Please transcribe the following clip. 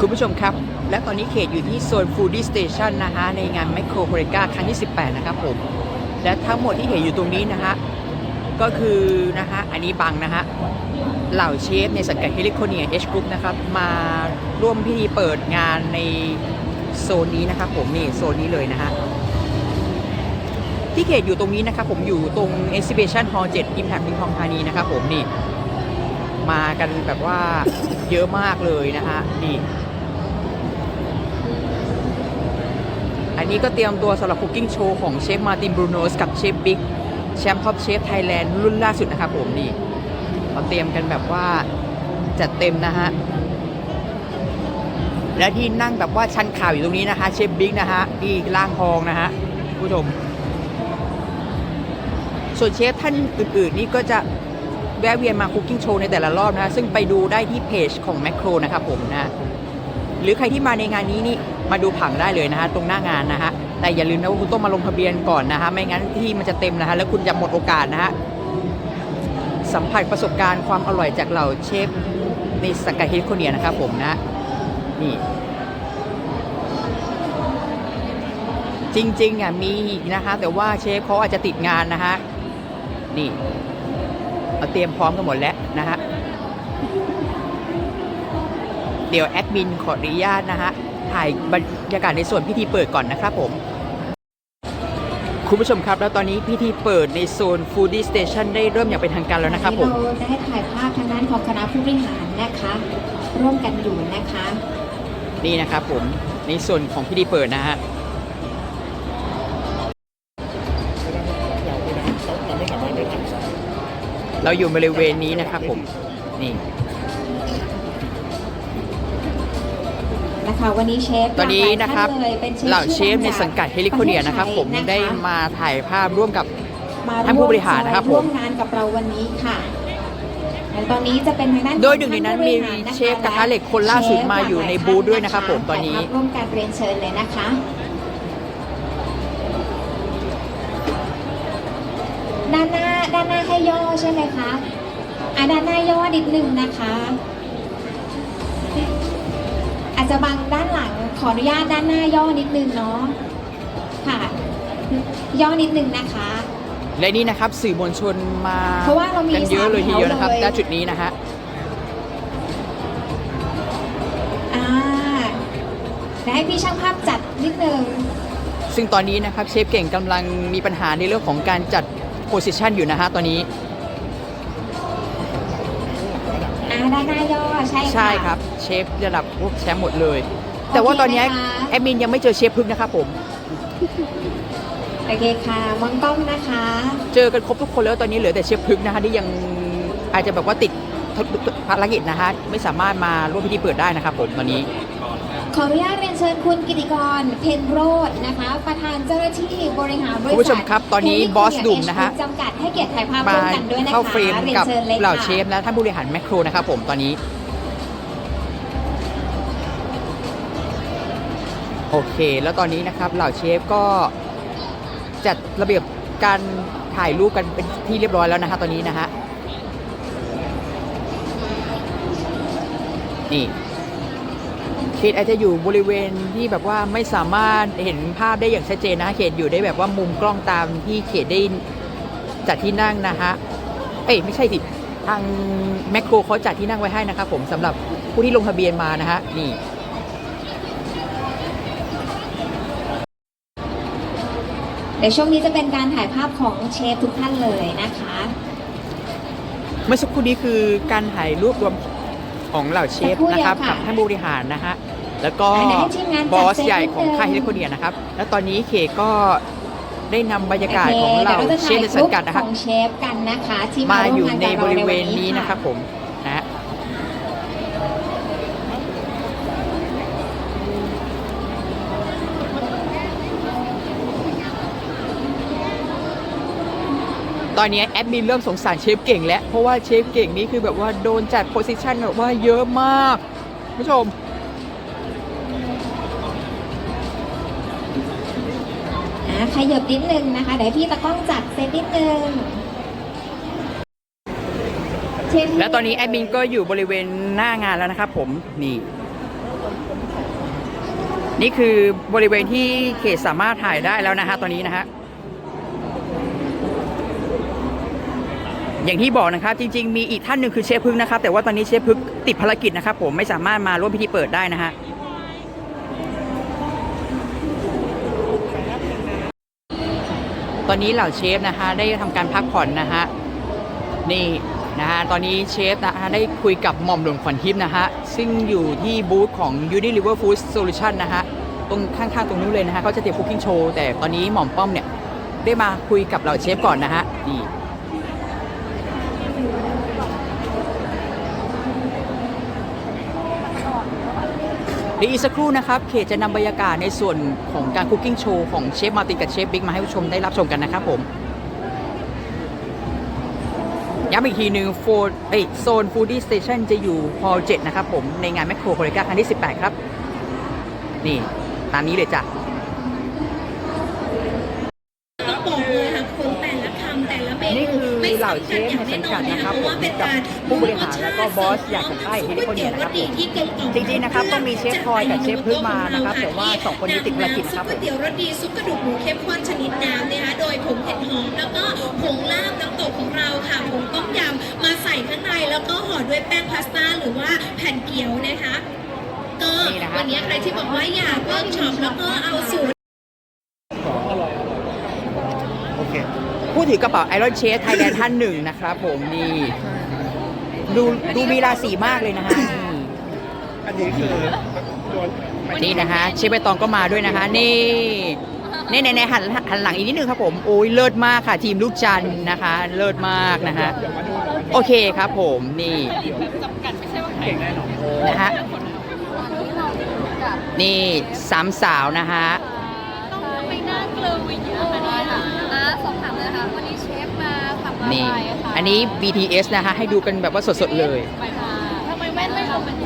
คุณผู้ชมครับ และตอนนี้เขตอยู่ที่โซนฟูดี้สเตชันนะฮะ ในงานไมโครโ o รกาครั้งที่ 18 นะครับผม และทั้งหมดที่เห็นอยู่ตรงนี้นะฮะ ก็คือนะฮะ อันนี้บังนะฮะ เหล่าเชฟในสังกัดเฮลิคอเนียเอชกรุ๊ปนะครับ มาร่วมพิธีเปิดงานในโซนนี้นะครับผม นี่โซนนี้เลยนะฮะที่เขตอยู่ตรงนี้นะครับผมอยู่ตรง Exhibition Hall 7 Impact เมืองทองธานีนะครับผมนี่ มากันแบบว่าเยอะมากเลยนะฮะนี่ อันนี้ก็เตรียมตัวสำหรับคุกกิ้งโชว์ของเชฟมาตินบรูโนสกับเชฟบิ๊กแชมป์ท็อปเชฟไทยแลนด์รุ่นล่าสุดนะครับผมนี่เขาเตรียมกันแบบว่าจัดเต็มนะฮะ และที่นั่งแบบว่าชันข่าวอยู่ตรงนี้นะคะเชฟบิ๊กนะฮะที่ล่างทองนะฮะผู้ชม ส่วนเชฟท่านอื่นๆนี่ก็จะแวะเวียนมาคุกกิ้งโชว์ในแต่ละรอบนะ ซึ่งไปดูได้ที่เพจของแมคโครนะครับผมนะ หรือใครที่มาในงานนี้นี่ มาดูผังได้เลยนะฮะตรงหน้างานนะฮะแต่อย่าลืมนะว่าคุณต้องมาลงทะเบียนก่อนนะฮะไม่งั้นที่มันจะเต็มนะฮะแล้วคุณจะหมดโอกาสนะฮะสัมผัสประสบการณ์ความอร่อยจากเหล่าเชฟในสังกัดเฮลิโคเนียนะครับผมนะนี่จริงๆอะมีอีกนะคะแต่ว่าเชฟเขาอาจจะติดงานนะฮะนี่เราเตรียมพร้อมกันหมดแล้วนะฮะเดี๋ยวแอดมินขออนุญาตนะฮะ ถ่ายบรรยากาศในส่วนพิธีเปิดก่อนนะครับผม คุณผู้ชมครับ แล้วตอนนี้พิธีเปิดในโซน Foodie Station ได้เริ่มอย่างเป็นทางการแล้วนะครับผมเราได้ถ่ายภาพทางด้านของคณะผู้บริหารนะคะ ร่วมกันอยู่นะคะ นี่นะครับผมในส่วนของพิธีเปิดนะฮะเราอยู่บริเวณนี้นะครับผมนี่ คะวันนี้เชฟตอนนี้นะครับหลายท่าลยเป็นเหล่าเชฟในสังกัดเฮลิโคเนียนะครับ ผมได้มาถ่ายภาพร่วมกับท่านผู้บริหารนะครับผมร่วมงานกับเราวันนี้ค่ะและตอนนี้จะเป็นทางด้านโดยหนึ่งในนั้นมีเชฟกระทะเหล็กคนล่าสุดมาอยู่ในบูธด้วยนะครับผมตอนนี้ถ่ายภาพร่วมการเรียนเชิญเลยนะคะด้านหน้าด้านหน้าให้ย่อใช่ไหมคะอะด้านหน้าย่อนิดนึงนะคะอา จจะบังด้านหลังขออนุญาตด้านหน้าย่อนิดนึงเนาะค่ะ ย่อนิดนึงนะคะ และนี่นะครับสื่อมวลชนมาเพราะว่าเรามีกันเยอะเลยทีเดียวนะครับสามแถวเลย ณจุดนี้นะฮะอ่าเดี๋ยวให้พี่ช่างภาพจัดนิดนึง ซึ่งตอนนี้นะครับเชฟเก่งกำลังมีปัญหาในเรื่องของการจัดโพสิชันอยู่นะฮะตอนนี้ ด้านหน้าย่อใช่ค่ะ ใช่ครับ เชฟระดับพวกแชมป์หมดเลย แต่ว่าตอนนี้โอเคนะคะ แอดมินยังไม่เจอเชฟพึ่งนะครับผม โอเคค่ะมองกล้องนะคะ เจอกันครบทุกคนแล้วตอนนี้เหลือแต่เชฟพึ่งนะฮะที่ยังอาจจะแบบว่าติดภารกิจนะฮะไม่สามารถมาร่วมพิธีเปิดได้นะครับผมตอนนี้ข ออนุญาตเรียนเชิญคุณกิติกร เพนโรดนะคะ ประธานเจ้าหน้าที่บริหารบริษัทคุณผู้ชมครับตอนนี้ Heliconia บอสดุ่มนะฮะ H จำกัดให้เกียรติถ่ายภาพมาร่วมกันด้วยนะคะเข้าเฟรมรียนกับชิญลยเหล่าค่ะเชฟและท่านผู้บริหารแมคโครนะครับผมตอนนี้ โอเค แล้วตอนนี้นะครับเหล่าเชฟก็จัดระเบียบการถ่ายรูปกันเป็นที่เรียบร้อยแล้วนะฮะตอนนี้นะฮะนี่ เขตอาจจะอยู่บริเวณที่แบบว่าไม่สามารถเห็นภาพได้อย่างชัดเจนนะฮะเขตอยู่ได้แบบว่ามุมกล้องตามที่เขตได้จัดที่นั่งนะฮะเอ้ยไม่ใช่สิทางแมคโครเขาจัดที่นั่งไว้ให้นะครับผมสำหรับผู้ที่ลงทะเบียนมานะฮะนี่เดี๋ยวช่วงนี้จะเป็นการถ่ายภาพของเชฟทุกท่านเลยนะคะ เมื่อสักครู่นี้คือการถ่ายรูปรวม ของเหล่าเชฟสักครู่เดียวนะครับค่ะกับท่านผู้บริหารนะฮะแล้วก็อะเดี๋ยวให้ทีมงานจัดบอสเซตใหญ่ของนิดนึงค่ายเฮลิโคเนียนะครับ แล้วตอนนี้เคก็ได้นำบรรยากาศโคของเหล่าดี๋ยวจะเชฟในสังกัดนะครับของเชฟกันนะคะที่มามาอยู่ร่วมงานในกับบเราริเวณใวันี้นะครับะผมนะฮะ ตอนนี้แอดมินเริ่มสงสารเชฟเก่งแล้ว เพราะว่าเชฟเก่งนี่คือแบบว่าโดนจัดโพสิชันแบบว่าเยอะมากคุณผู้ชม อ่าขยับนิดนึงนะคะ เดี๋ยวให้พี่ตะกล้องจัดเซตนิดนึงเชฟและตอนนี้แอดมินก็อยู่บริเวณหน้างานแล้วนะครับผมนี่ นี่คือบริเวณที่เขตสามารถถ่ายได้แล้วนะฮะตอนนี้นะฮะ อย่างที่บอกนะครับจริง ๆ มีอีกท่านหนึ่งคือเชฟพึกนะครับ แต่ว่าตอนนี้เชฟพึกติดภารกิจนะครับ ผมไม่สามารถมาร่วมพิธีเปิดได้นะฮะตอนนี้เหล่าเชฟนะคะได้ทำการพักผ่อนนะฮะนี่นะฮะตอนนี้เชฟนะฮะได้คุยกับหม่อมหลวงขวัญทิพย์นะฮะซึ่งอยู่ที่บูธของ Unilever Food Solution นะฮะตรงข้างๆตรงนู้นเลยนะฮะเขาจะเตรียมคุกกิ้งโชว์แต่ตอนนี้หม่อมป้อมเนี่ยได้มาคุยกับเหล่าเชฟก่อนนะฮะนี่ เดี๋ยวอีกสักครู่นะครับ เขตจะนำบรรยากาศในส่วนของการคุกกิ้งโชว์ของเชฟมาตินกับเชฟบิ๊กมาให้ผู้ชมได้รับชมกันนะครับผมย้ำอีกทีหนึ่งโฟนเอ้โซนฟูดี้สเตชันจะอยู่ฮอล7นะครับผม ในงานแมคโครโคเรกาครั้งที่ 18 ครับ นี่ ตามนี้เลยจ้ะ ต้องบอกเลยค่ะคนแต่ละคำแต่ละเม นี่ นู คื อไม่เหล่าซ้ำเชฟในสังกันนะครับเพราะว่าเป็นกับการผู้บริหารแล้วก็บอสอยากจะป้ายเฮลิคอนเนียนะครับผมจริงๆนะครับต้องมีเชฟพลอยกับเชฟพึ่งมานะครับแต่ว่าสองคนนี้ติดภารกิจครับซุปก๋วยเตี๋ยวรสดีซุปกระดูกหมูเข้มข้นชนิดน้ำนะคะโดยผงเห็ดหอมแล้วก็ผงลาบน้ำตกของเราค่ะผงต้มยำมาใส่ข้างในแล้วก็ห่อด้วยแป้งพาสต้าหรือว่าแผ่นเกี๊ยวนะคะก็วันนี้ใครที่บอกว่าอยากเวิร์กช็อปแล้วก็เอาสูตร โอเค ผู้ถือกระเป๋าไอรอนเชฟไทยแลนด์ท่านหนึ่งนะครับผมนี่ดูดูมีราศีมากเลยนะฮะอันนี้คือนี่นะฮะเชฟใบตองก็มาด้วยนะคะนี่นี่ในในหันหันหลังอีกนิดนึงครับผมโอ้ยเลิศมากค่ะ ทีมลูกจันนะคะ เลิศมากนะฮะโอเคครับผมนี่เก่งแน่นอนนะฮะนี่สามสาวนะฮะต้องไปหน้าเกลืออย่างเยค่ะนะ สอบถามเลยค่ะวันนี้เชฟมาทำอะไรนี่คะอันนี้ BTS นะคะ ให้ดูกันแบบว่าสดๆเลย ไปค่ะทำไมแว่นไม่ทำเป็น